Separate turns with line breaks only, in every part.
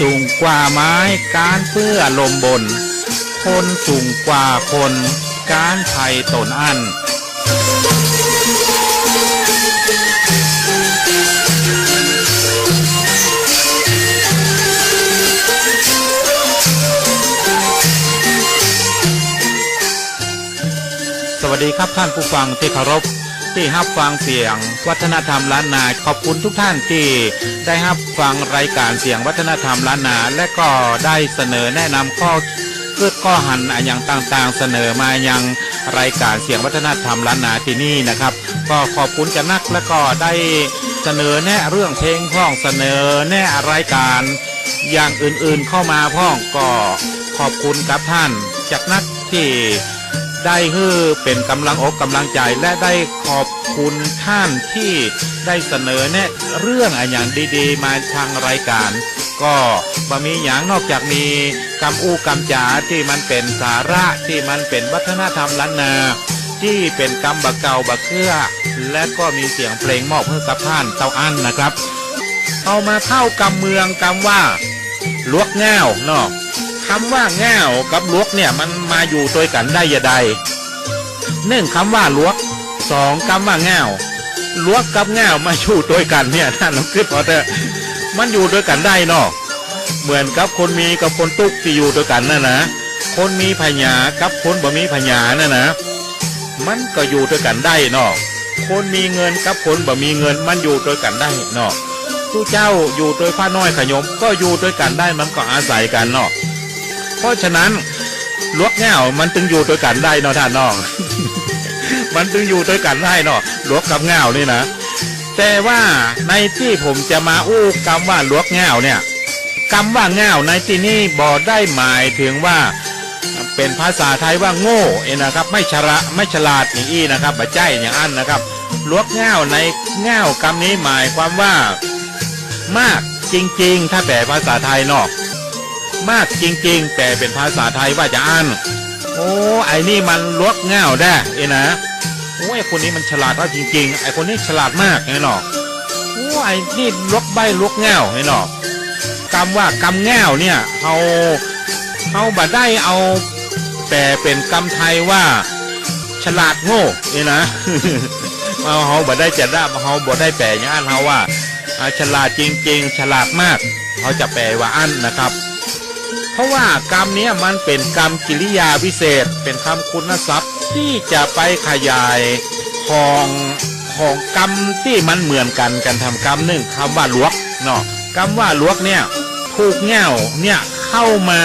สูงกว่าไม้การเพื่อลมบน คนสูงกว่าคนการไผ่ตนอันสวัสดีครับท่านผู้ฟังที่เคารพ ที่รับฟังเสียง วัฒนธรรมล้านนาขอบคุณทุกท่านที่ได้รับฟังรายการเสียงวัฒนธรรมล้านนา และก็ได้เสนอแนะนำข้อเกิดข้อหันอย่างต่างๆ เสนอมายังรายการเสียงวัฒนธรรมล้านนาที่นี่นะครับ ก็ขอบคุณจะนักและก็ได้เสนอแนะเรื่องเพลงพ้องเสนอแนะรายการอย่างอื่นๆเข้ามาพ้องก็ขอบคุณกับท่านจากนักที่ ได้ฮือเป็นกำลังอกกำลังใจและได้ขอบคุณท่านที่ได้เสนอแนะเรื่องอะอย่างดีๆ มาทางรายการ ก็บ่มีอย่างนอกจากมีคำอู้คำจ๋าที่มันเป็นสาระที่มันเป็นวัฒนธรรมล้านนาที่เป็นกำบะเก่าบะเครือและก็มีเสียงเพลงมอบให้กับท่านเต้าอั้นนะครับ เอามาเข้ากำเมืองกำว่าลวกแง่วเนาะ คำว่าแง่วกับลวกเนี่ยมันมาอยู่ด้วยกันได้อยใดหนึ่งคำว่าลวกสองคำว่าแง่วลวกกับแง่วมาอยู่ด้วยกันเนี่ยท่านลองคิดพอเถอะมันอยู่ด้วยกันได้เนาะเหมือนกับคนมีกับคนตุกที่อยู่ด้วยกันนะนนะคนมีพญากับคนบ่มีพญานะนนะมันก็อยู่ด้วยกันได้เนาะคนมีเงินกับคนบ่มีเงินมันอยู่ด้วยกันได้เนาะตู้เจ้าอยู่โดยผ้าน้อยขยมก็อยู่ด้วยกันได้มันก็อาศัยกันเนาะ เพราะฉะนั้นลวกแง่วมันจึงอยู่โดยกันได้เนาะท่านน้อง มันจึงอยู่โดยกันได้เนาะลวกกับแง่วนี่นะแต่ว่าในที่ผมจะมาอู้คำว่าลวกแง่วเนี่ยคำว่าแง่วในที่นี้บอได้หมายถึงว่าเป็นภาษาไทยว่าโง่เองนะครับ ไม่ฉลาดไม่ฉลาดอย่างอี้นะครับบะใจอย่างอันนะครับลวกแง่วในแง่วคำนี้หมายความว่ามากจริง ๆ ถ้าแปลภาษาไทยเนาะ มากจริง ๆ แต่เป็นภาษาไทยว่าจะอ่านโอ้ไอ้นี่มันลวกเง่าได้เอ้นะโอ้ไอ้คนนี้มันฉลาดว่าจริง ๆ ไอ้คนนี้ฉลาดมากไงเนาะโอ้ไอ้นี่ลวกใบลวกเง่าไงเนาะคำว่ากำเง่าเนี่ยเขาเขาบัดได้เอาแปลเป็นคำไทยว่าฉลาดโง่เอ้นะเอาเขาบัดได้จะได้เขาบัดได้แปลอย่างนั้นเขาว่าฉลาดจริง ๆ ฉลาดมากเขาจะแปลว่าอันนะครับ ราะว่ากรรมนี้มันเป็นกรรมกิริยาวิเศษ เป็นคำคุณทรัพย์ที่จะไปขยายของของกรรมที่มันเหมือนกันกันทำกรรมหนึ่งคำว่าลวกเนาะคำว่าลวกเนี่ยถูกแง่วเนี่ยเข้ามา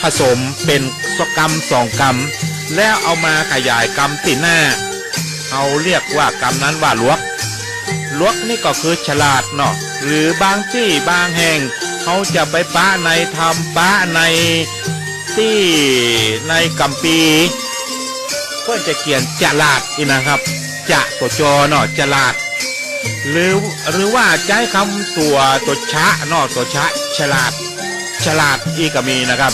ผสมเป็นสกรรมสองกรรม แล้วเอามาขยายกรรมติหน้า เอาเรียกว่ากรรมนั้นว่าลวกลวกนี่ก็คือฉลาดเนาะหรือบางที่บางแห่ง เขาจะไปป้าในทำป้าในที่ในกัมปีเพื่อจะเขียนจลาดอีนะครับ จะตัวจอเนาะจลาด หรือหรือว่าใช้คำตัวตัวชะเนาะตัวชะฉลาด ฉลาดอีกก็มีนะครับ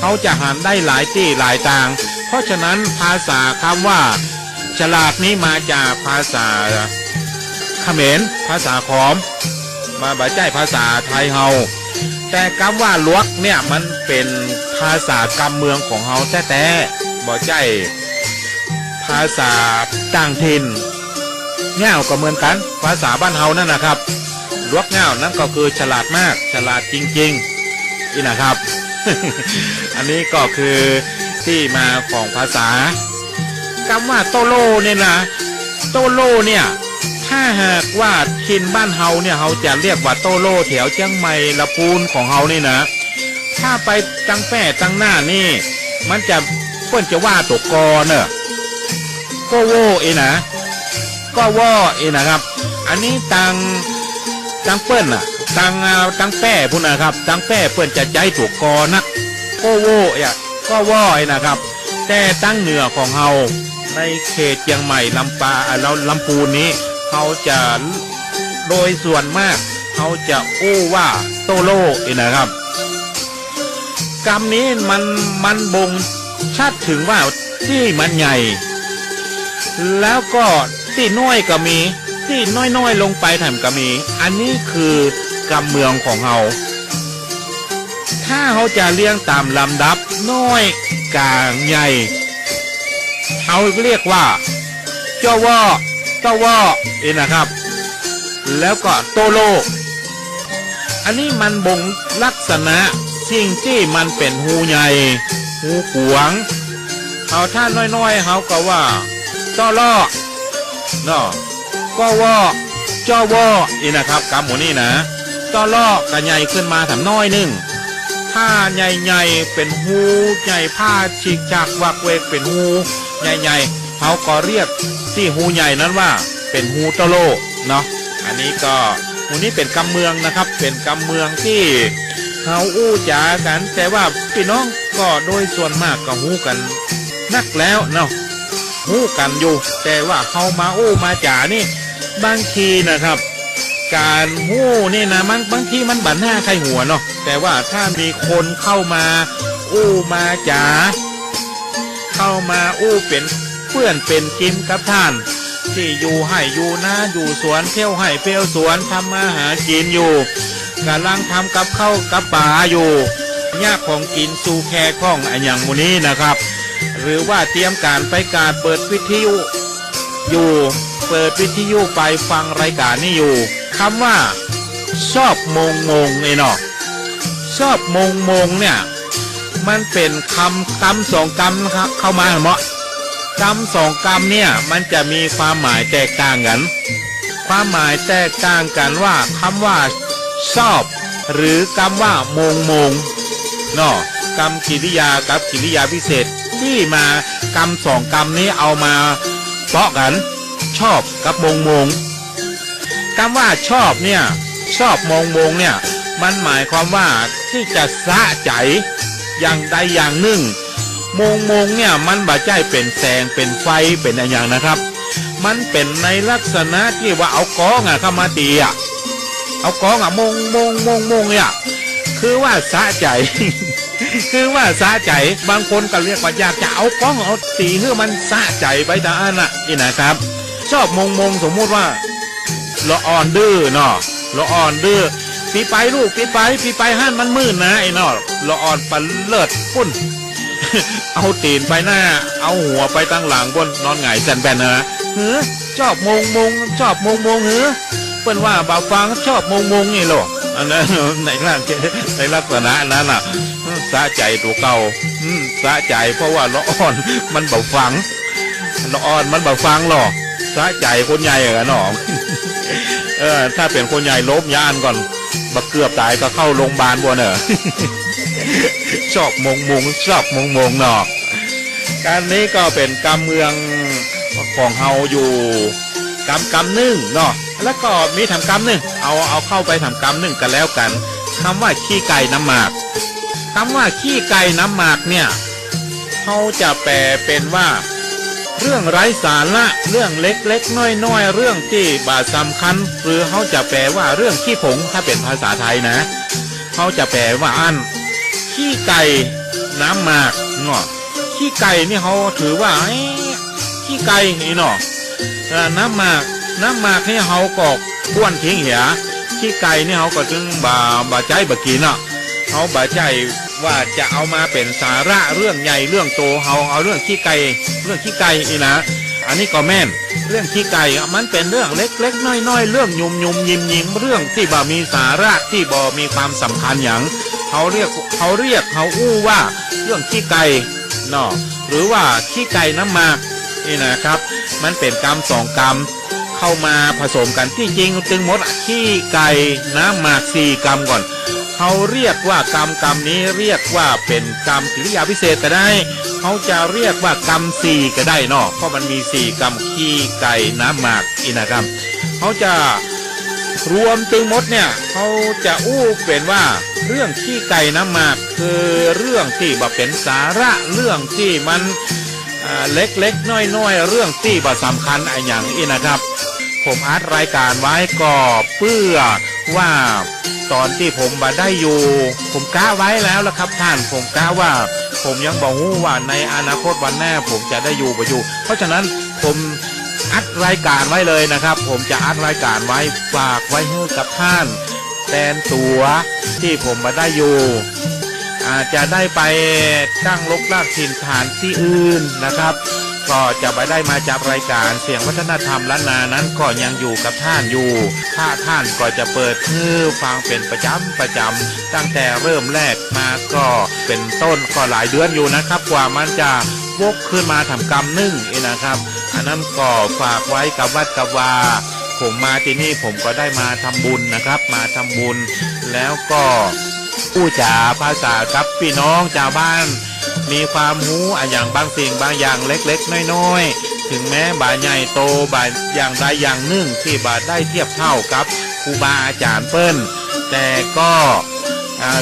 เขาจะหันได้หลายที่หลายทาง เพราะฉะนั้นภาษาคำว่า ฉลาดนี้มาจากภาษาเขมรภาษาขอม มาบาใจภาษาไทยเฮา แต่คำว่าลวกเนี่ยมันเป็นภาษากำเมืองของเฮาแท้ๆบ่ใจภาษาต่างถิ่นเง่าก็เหมือนกัน ภาษาบ้านเฮานั่นนะครับลวกเง่านั่นก็คือฉลาดมากฉลาดจริงๆนี่นะครับ อันนี้ก็คือที่มาของภาษาคำว่าโตโลเนี่ยนะโตโลเนี่ย ถ้าหากว่าทินบ้านเฮาเนี่ยเฮาจะเรียกว่าโตโลแถวเชียงใหม่ละปูนของเฮานี่นะ ถ้าไปตังแป้ตังหน้านี่ มันจะเปิ้นจะว่าตัวกอเนอะก็โวเองนะก็ว่อเองนะครับ อันนี้ตังตังเปิ้นอะตังตังแป้พุ่นนะครับตังแป้เปิ้นจะใจตัวกอนักก็โวเอะก็ว่อเองนะครับ แต่ตั้งเหนือของเฮาในเขตเชียงใหม่ลำปาอ่าแล้วลำพูนนี้ เขาจะโดยส่วนมากเขาจะอู้ว่าโตโลเองนะครับ กรรมนี้มันมันบ่งชัดถึงว่าที่มันใหญ่ แล้วก็ที่น้อยก็มีที่น้อยๆลงไปแถมก็มี อันนี้คือกรรมเมืองของเราถ้าเขาจะเลี้ยงตามลำดับน้อยกลางใหญ่เขาเรียกว่าเจ้าวอเต้าวอ เองนะครับ แล้วก็โตโลอันนี้มันบ่งลักษณะสิ่งที่มันเป็นหูใหญ่ หูขวางเอาท่าน้อยๆเขาก็ว่าต้อล่อเนาะก็ว่าจ้อวออีนะครับกำหมูนี่นะต้อล่อก็ใหญ่ขึ้นมาถามน้อยหนึงถ้าใหญ่ๆเป็นหูใหญ่ผ้าฉีกจากวักเวกเป็นหูใหญ่ๆเขาก็เรียกที่หูใหญ่นั้นว่า เป็นหูตโลเนาะอันนี้ก็หมูนี้เป็นกำเมืองนะครับ เป็นกำเมืองที่เขาอู้จ๋ากัน แต่ว่าพี่น้องก็โดยส่วนมากก็หูกันนักแล้วเนาะหู้กันอยู่ แต่ว่าเขามาอู้มาจ่านี่ บางทีนะครับ การหู้นี่นะมันบางทีมันบันหน้าใครหัวเนาะแต่ว่าถ้ามีคนเข้ามาอู้มาจ่าเข้ามาอู้เป็นเพื่อนเป็นกินกับท่าน ที่อยู่ให้อยู่นะอยู่สวนเที่ยวให้เที่ยวสวนทำมาหากินอยู่กำลังทำกับข้าวกับป่าอยู่ยากของกินสู่แค่ข้องอันอย่างมูนี้นะครับ หรือว่าเตรียมการไปการเปิดวิทยุอยู่เปิดวิทยุไปฟังรายการนี้อยู่คำว่า ชอบมงมงไอ้เนาะชอบมงมงเนี่ย มันเป็นคำคำสองคำนะครับเข้ามาเหมาะ คำสองคำเนี่ยมันจะมีความหมายแตกต่างกัน ความหมายแตกต่างกันว่าคำว่าชอบ หรือคำว่ามงมงเนาะกรรมกิริยากับกิริยาพิเศษที่มากรรมสองกรรมนี้เอามาเปาะกัน ชอบกับมงมงคำว่าชอบเนี่ยชอบมงมงเนี่ยมันหมายความว่าที่จะสะใจอย่างใดอย่างหนึ่ง มงมงเนี่ยมันบาใจเป็นแสงเป็นไฟเป็นอะไรอย่างนะครับ มันเป็นในลักษณะที่ว่าเอากองอะเข้ามาตีอะเอากองอะมงมงมงมงเนี่ยคือว่าสะใจ คือว่าสะใจบางคนก็เรียกว่าอยากจะเอากองเอาตีเพื่อมันสะใจไปตาอันน่ะนี่นะครับ ชอบมงมงสมมุติว่าละอ่อนดื้อเนาะละอ่อนดื้อปีไปลูกปีไปปีไปห้านมันมืดนะไอ้นาะละอ่อนปันเลิศปุ่น เอาตีนไปหน้า เอาหัวไปตั้งหลังบนนอนหงายแซนแบนนะเฮ้อชอบมงมงชอบมงมงเฮ้อเปิ้นว่าบ่าวฟังชอบมงมงนี่หรออันนั้นในร่างในลักษณะนั้นน่ะสะใจตัวเก่าสะใจเพราะว่าละอ่อนมันเบาฟังละอ่อนมันเบาฟังหรอกสะใจคนใหญ่อะหนอเออถ้าเป็นคนใหญ่ล้มยานก่อนบักเกือบตายก็เข้าโรงพยาบาลบัวเนอะ ชอบมงมงชอบมงมงเนาะการนี้ก็เป็นกำเมืองของเฮาอยู่กำกำหนึ่งเนาะแล้วก็มีทำกำหนึ่งเอาเอาเข้าไปทำกำหนึ่งกันแล้วกันคำว่าขี้ไก่น้ำหมากคำว่าขี้ไก่น้ำหมากเนี่ยเขาจะแปลเป็นว่า เรื่องไร้สาระเรื่องเล็กๆน้อยๆเรื่องที่บาดสำคัญ หรือเขาจะแปลว่าเรื่องขี้ผงถ้าเป็นภาษาไทยนะเขาจะแปลว่าอัน ขี้ไก่น้ำหมากเนาะขี้ไก่นี่เขาถือว่าเอ้ขี้ไก่นี่เนาะเอ่อน้ำหมากน้ำหมากนี่เขาก็บ้วนทิ้งเหียขี้ไก่นี่เขาก็จึงบาบาใจบากินเนาะเขาบาใจว่าจะเอามาเป็นสาระเรื่องใหญ่เรื่องโตเขาเอาเรื่องขี้ไก่เรื่องขี้ไก่นี่นะอันนี้ก็แม่นเรื่องขี้ไก่มันเป็นเรื่องเล็กๆน้อยๆเรื่องยุ่มยุ่มยิมยิมเรื่องที่บ่มีสาระที่บ่มีความสำคัญอย่าง เขาเรียกเขาเรียกเขาอู้ว่าเรื่องขี้ไก่เนาะหรือว่าขี้ไก่น้ำหมากนี่นะครับ มันเป็นกรรมสองกรรมเข้ามาผสมกันที่จริงจึงมดขี้ไก่น้ำหมากสี่กรรมก่อนเขาเรียกว่ากรรมกรรมนี้เรียกว่าเป็นกรรมกิริยาพิเศษก็ได้เขาจะเรียกว่ากรรมสี่ก็ได้เนาะเพราะมันมีสี่กรรมขี้ไก่น้ำหมากอินากรรมเขาจะ รวมตึงมดเนี่ยเขาจะอู้เป็นว่า เรื่องขี้ไก่น้ำหมากคือเรื่องที่บ่เป็นสาระเรื่องที่มันเล็กๆน้อยๆ เรื่องที่บ่สำคัญอะไรอย่างนี้นะครับ ผมอัดรายการไว้ก็เพื่อว่าตอนที่ผมมาได้อยู่ ผมกล้าไว้แล้วละครับท่านผมกล้าว่า ผมยังบอกว่าในอนาคตวันหน้าผมจะได้อยู่ไปอยู่ เพราะฉะนั้นผม อัดรายการไว้เลยนะครับ ผมจะอัดรายการไว้ฝากไว้ให้กับท่านแทนตัวที่ผมมาได้อยู่ อาจจะได้ไปตั้งลกลากถิ่นฐานที่อื่นนะครับ ก็จะไปได้มาจากรายการเสียงวัฒนธรรมล้านนานั้นก็ยังอยู่กับท่านอยู่ ถ้าท่านก็จะเปิดฮือฟังเป็นประจำประจำตั้งแต่เริ่มแรกมาก็เป็นต้นก็หลายเดือนอยู่นะครับ กว่ามันจะวกขึ้นมาทำกรรมนึ่งนะครับ อันนั้นก็ฝากไว้กับวัดกับวาผมมาที่นี่ผมก็ได้มาทำบุญนะครับ มาทำบุญ แล้วก็ผู้จ่าภาษากับพี่น้องชาวบ้าน มีความรู้อะอย่างบางสิ่งบางอย่างเล็กๆ น้อยๆ ถึงแม้บาใหญ่โตบาอย่างใดอย่างหนึ่งที่บาได้เทียบเท่ากับครูบาอาจารย์เปิ้นแต่ก็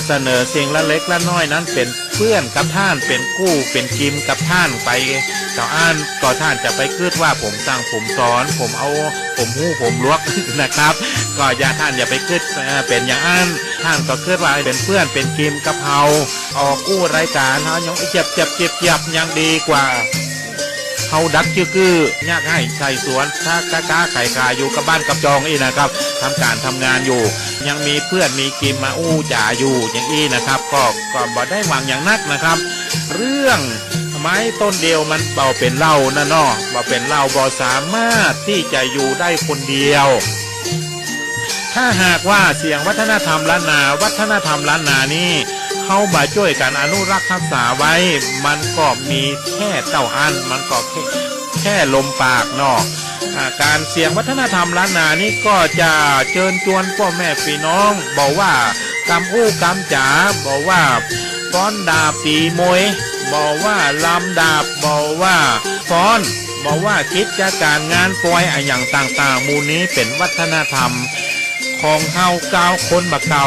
เสนอสิ่งละเล็กละน้อยนั้นเป็นเพื่อนกับท่านเป็นกู้เป็นกิมกับท่านไป ต่ออ่านก็ท่านจะไปคิดว่าผมสั่งผมสอน ผมเอาผมหู้ผมลวกนะครับ ก็อย่าท่านอย่าไปคิดเป็นอย่างอันท่านก็คิดว่าเป็นเพื่อนเป็นกิมกับเฮาออกกู้รายการเฮายังเจ็บเจ็บเจ็บเจ็บยังดีกว่าเขาดักชื่อคือยากให้ใส่สวนถ้ากะกาไข่กาอยู่กับบ้านกับจองอีนะครับทำการทำงานอยู่ ยังมีเพื่อนมีกิมมาอู้จ่าอยู่อย่างอี้นะครับ ก็ก็บ่ได้หวังอย่างนักนะครับ เรื่อง ไม้ต้นเดียวมันเบาเป็นเหล้านะเนาะบ่เป็นเหล้าบ่สามารถที่จะอยู่ได้คนเดียว ถ้าหากว่าเสียงวัฒนธรรมล้านนา วัฒนธรรมล้านนานี่เข้ามาช่วยกันอนุรักษ์รักษาไว้ มันก็มีแค่เต้าอัน มันก็แค่แค่ลมปากเนาะอ่าการเสียงวัฒนธรรมล้านนานี่ก็จะเชิญชวนพ่อแม่พี่น้อง บอกว่ากำอู้กำจ๋าบอกว่าฟ้อนดาบตีมวย บอกว่าลำดาบบอกว่าฟ้อนบอกว่ากิดจะการงานปล่อยอะอย่างต่างๆ มูลนี้เป็นวัฒนธรรม ของเฮาเก้าคนบักเก่า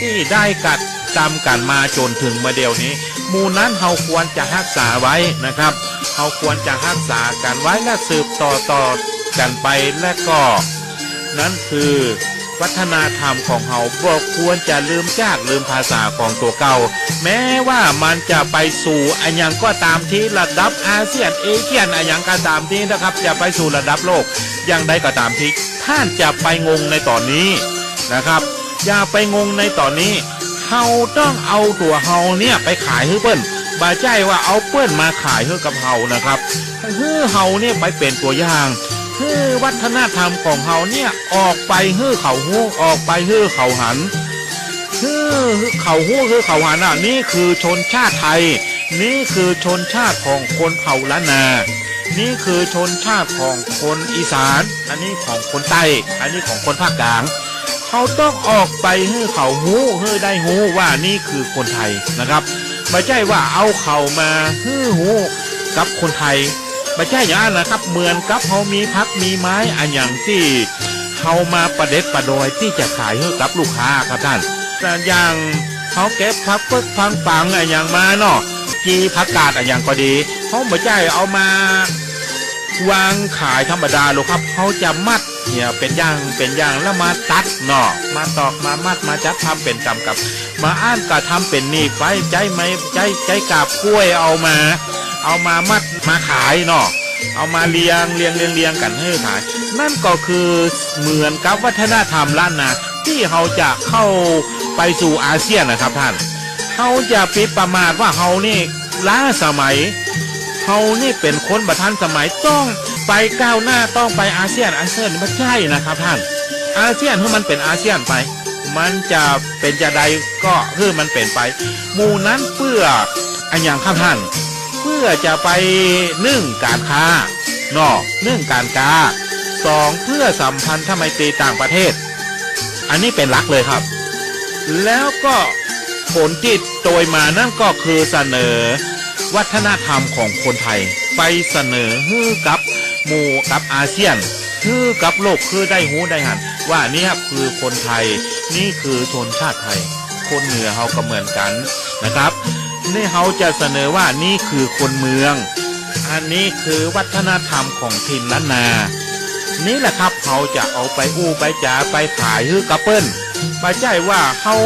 ที่ได้กัดจำกันมาจนถึงมาเดียวนี้ มู่นั้นเฮาควรจะรักษาไว้นะครับเฮาควรจะรักษากันไว้และสืบต่อต่อกันไปและก็ นั่นคือ วัฒนธรรมของเฮาบ่ควรจะลืมจากลืมภาษาของตัวเก่า แม้ว่ามันจะไปสู่อันยังก็ตามที่ระดับอาเซียนเอเชียนอันยังก็ตามที่นะครับ จะไปสู่ระดับโลกอย่างใดก็ตามที่ท่านจะไปงงในตอนนี้นะครับ อย่าไปงงในตอนนี้เฮาต้องเอาตัวเฮาเนี่ยไปขายให้เปิ้นบาใจว่าเอาเปิ้นมาขายให้กับเฮานะครับให้เฮาเนี่ยไปเป็นตัวอย่าง ให้วัฒนธรรมของเฮาเนี่ยออกไปให้เขาหู้ออกไปให้เขาหันให้เขาหู้ให้เขาหันอะนี่คือชนชาติไทย นี่คือชนชาติของคนเผ่าล้านนา นี่คือชนชาติของคนอีสาน อันนี้ของคนใต้ อันนี้ของคนภาคกลางเขาต้องออกไปให้เขาหู้ให้ได้หู้ว่านี่คือคนไทยนะครับ ไม่ใช่ว่าเอาเขามาให้หู้กับคนไทย ไม่ใช่อย่างนั้นนะครับเหมือนกับเขามีพักมีไม้อันอย่างที่เขามาประเด็ดประดอยที่จะขายให้กับลูกค้าครับท่านแต่อย่างเขาเก็บพักเพิกฟังปังอันอย่างมาเนาะจีผักกาดอันอย่างก็ดีเขาไม่ใช่เอามาวางขายธรรมดาหรอกครับเขาจะมัดเนี่ยเป็นย่างเป็นย่างแล้วมาตัดเนาะมาตอกมามัดมาจัดทำเป็นกำกับ มาอ่านก็ทำเป็นนี่ไฟใจไหมใจใจกาบกล้วยเอามา เอามามัดมาขายเนาะเอามาเรียงเรียงเรียงเรียงกันให้ขาย นั่นก็คือเหมือนกับวัฒนธรรมล้านนาที่เขาจะเข้าไปสู่อาเซียนนะครับท่านเขาจะปิดประมาทว่าเขานี่ล้าสมัยเขานี่เป็นคนบัทันสมัยต้องไปก้าวหน้าต้องไปอาเซียนอาเซียนไม่ใช่นะครับท่าน อาเซียนให้มันเป็นอาเซียนไป มันจะเป็นจะใดก็คือมันเป็นไป มูนั้นเพื่ออันอย่างข้าท่าน พื่อจะไปนึ่งการค้านอกนึ่งการค้าสองเพื่อสัมพันธไมตรีต่างประเทศ อันนี้เป็นหลักเลยครับ แล้วก็ผลที่โดยมานั่นก็คือเสนอ วัฒนธรรมของคนไทย ไปเสนอฮือกับหมู่กับอาเซียนฮือกับโลกคือได้หูได้หัน ว่าเนี่ยคือคนไทยนี่คือชนชาติไทย คนเหนือเขาก็เหมือนกันนะครับ นี่เขาจะเสนอว่านี่คือคนเมือง อันนี้คือวัฒนธรรมของถิ่นล้านนา นี่แหละครับเขาจะเอาไปอู้ไปจ๋าไปขายฮือกระเปิ้ลไม่ใช่ว่าเขา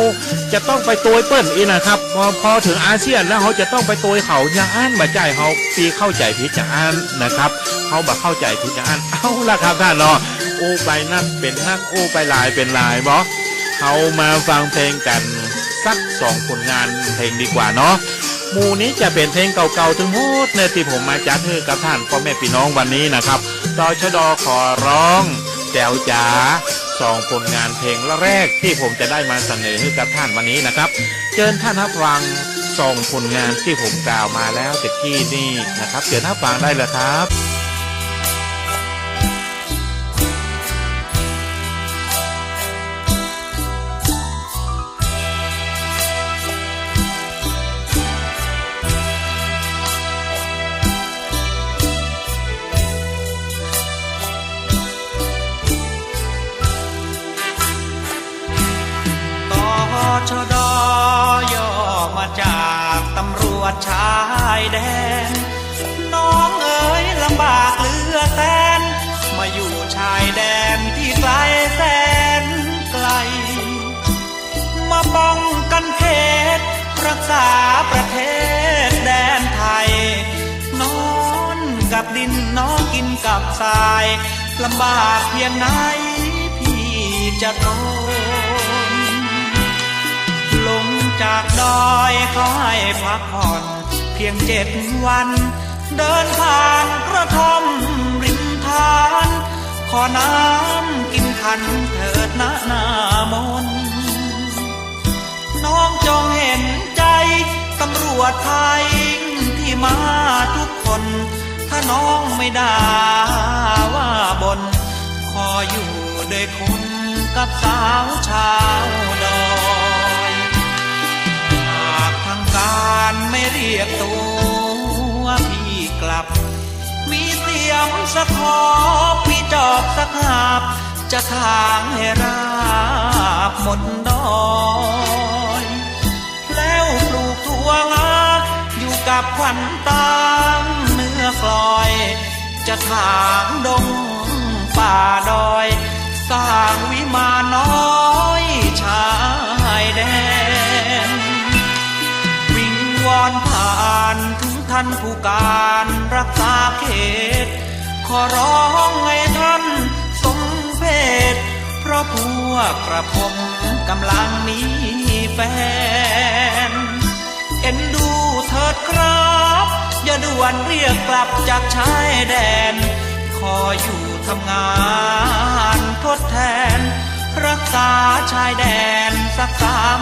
จะต้องไปโตยเปิ้ลอีนะครับพอพอถึงอาเซียนแล้วเขาจะต้องไปโตยเขาอย่างอันมาใจเขาปีเข้าใจผิดอย่างอันนะครับเขาบัเข้าใจผิดอย่างอันเอาละครับท่านเนาะอู้ไปนักเป็นนักอู้ไปหลายเป็นหลายบอเขามาฟังเพลงกัน สักสองผลงานเพลงดีกว่าเนาะหมู่นี้จะเป็นเพลงเก่าๆทั้งหมดเนี่ยที่ผมมาจัดให้กับท่านพ่อแม่พี่น้องวันนี้นะครับตอชดขอร้องแจวจ๋าสองผลงานเพลงละแรกที่ผมจะได้มาเสนอให้กับท่านวันนี้นะครับเชิญท่านรับฟังส่งผลงานที่ผมกล่าวมาแล้วแต่ที่นี่นะครับเชิญรับฟังได้เลยครับา
ยแดน น้องเอ๋ยลำบากเหลือแสน มาอยู่ชายแดนที่ไกลแสนไกล มาป้องกันเขตรักษาประเทศแดนไทย นอนกับดินน้องกินกับทรายลำบากเพียงไหนพี่จะทนลงจากดอยเขาให้พักผ่อน เพียงเจ็ดวัน เดินผ่านกระท่อมริมทาน ขอน้ำกินขันเถิดนะหน้ามน น้องจงเห็นใจตำรวจไทยที่มาทุกคน ถ้าน้องไม่ด่าว่าบน ขออยู่ด้วยคนกับสาวชา รียกตัวพี่กลับ มีเสียมสะขอพี่จอบสักหาบ จะทางให้ราบหมดดอยแล้วปลูกถั่วงาอยู่กับขวัญตามเนื้อกลอย จะถางดงป่าดอย สร้างวิมานน้อยชาานถึงท่านผู้การรักษาเขต ขอร้องให้ท่านสมเพศเพราะพวกกระผมกำลังมีแฟน เอ็นดูเถิดครับ อย่าด่วนเรียกกลับจากชายแดน ขออยู่ทำงานทดแทน รักษาชายแดนสักสาม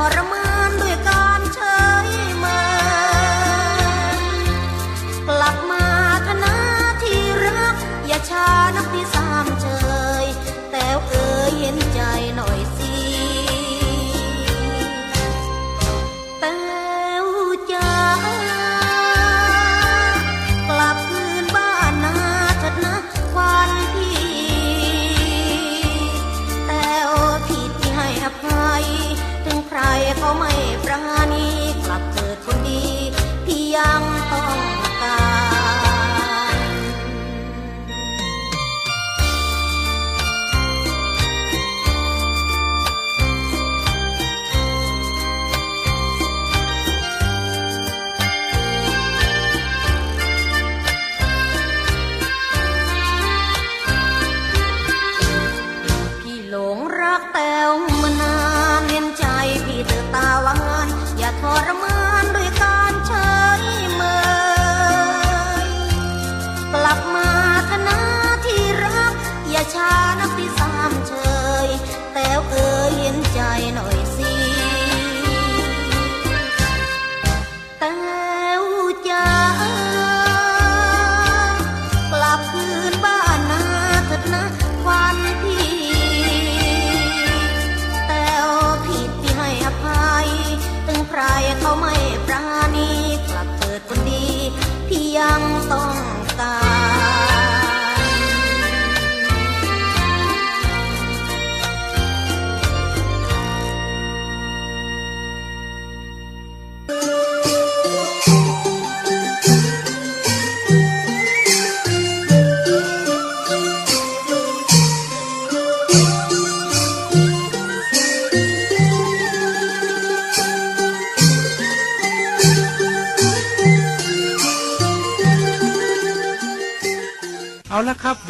อ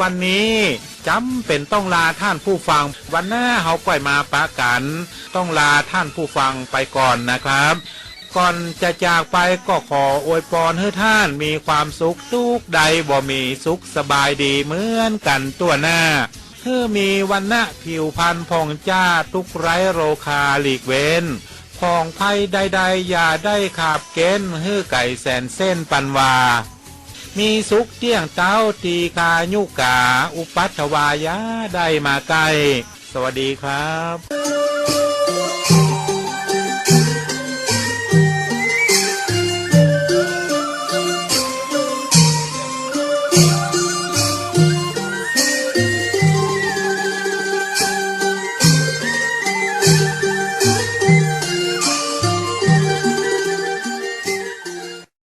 วันนี้จำ
เป็นต้องลาท่านผู้ฟัง วันหน้าเขาก่อยมาปากัน ต้องลาท่านผู้ฟังไปก่อนนะครับ ก่อนจะจากไปก็ขออวยพรให้ท่านมีความสุขทุกใดบ่มีสุขสบายดีเหมือนกันตัวหน้าเพื่อมีวันหน้าผิวพันธ์ผ่องจ้าทุกไร้โรคาหลีกเว้นผ่องภัยใดๆ อย่าได้ขาบเก้นฮื้อไก่แสนเส้นปันวา มีสุขเตี้ยงเต้าตีคายุกา อุปัตวายะได้มาไกลสวัสดีครับ